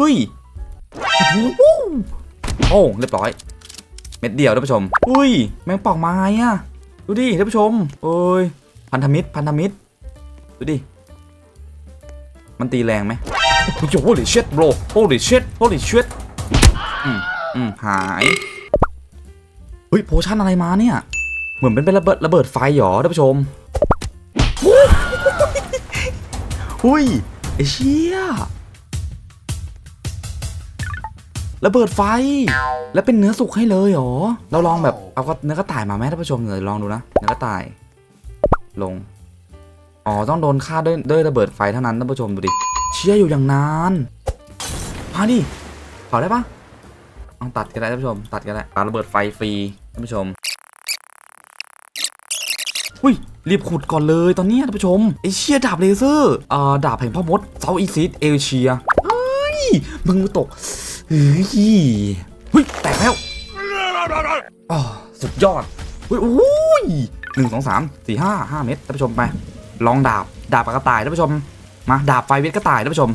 เฮ้ยโอ้โหโอ้เรียบร้อย เม็ดเดียวท่านผู้ชม อุ้ย แมงป่องมาไงอะดูดิท่านผู้ชมโอ้ยพันธมิตรพันธมิตรดูดิ มันตีแรงไหมโอ้โห holy shit bro holy shit holy shit อืมอืมหายเฮ้ยโพชั่นอะไรมาเนี่ย เหมือนเป็นเป็นระเบิดระเบิดไฟหรอท่านผู้ชมหุ้ยไอเชี่ย ระเบิดไฟ แล้วเป็นเนื้อสุกให้เลยเหรอ เราลองแบบเอาก็เนื้อกระต่ายมาไหมท่านผู้ชมเดี๋ยวลองดูนะ เนื้อกระต่าย ลง อ๋อ ต้องโดนฆ่าด้วยด้วยระเบิดไฟเท่านั้นท่านผู้ชมดูดิ เชี่ยอยู่อย่างนานมาดิเผาได้ปะเอาตัดกันได้ท่านผู้ชม ตัดกันได้ปาระเบิดไฟฟรีท่านผู้ชมอุ้ยรีบขุดก่อนเลยตอนนี้ท่านผู้ชมไอเชียดาบเลเซอร์อ่าดาบแห่งพ่อมดเซาอีซิสเอเชียเอ้ยมึงตก เฮ้ยเฮ้ยแตกแล้วอ๋อสุดยอดเฮ้ยโอ้ยหนึ่งสองสามสี่ห้าห้าเมตรท่านผู้ชมไปลองดาบดาบปากกระต่ายท่านผู้ชมมาดาบไฟเวทกระต่ายท่านผู้ชม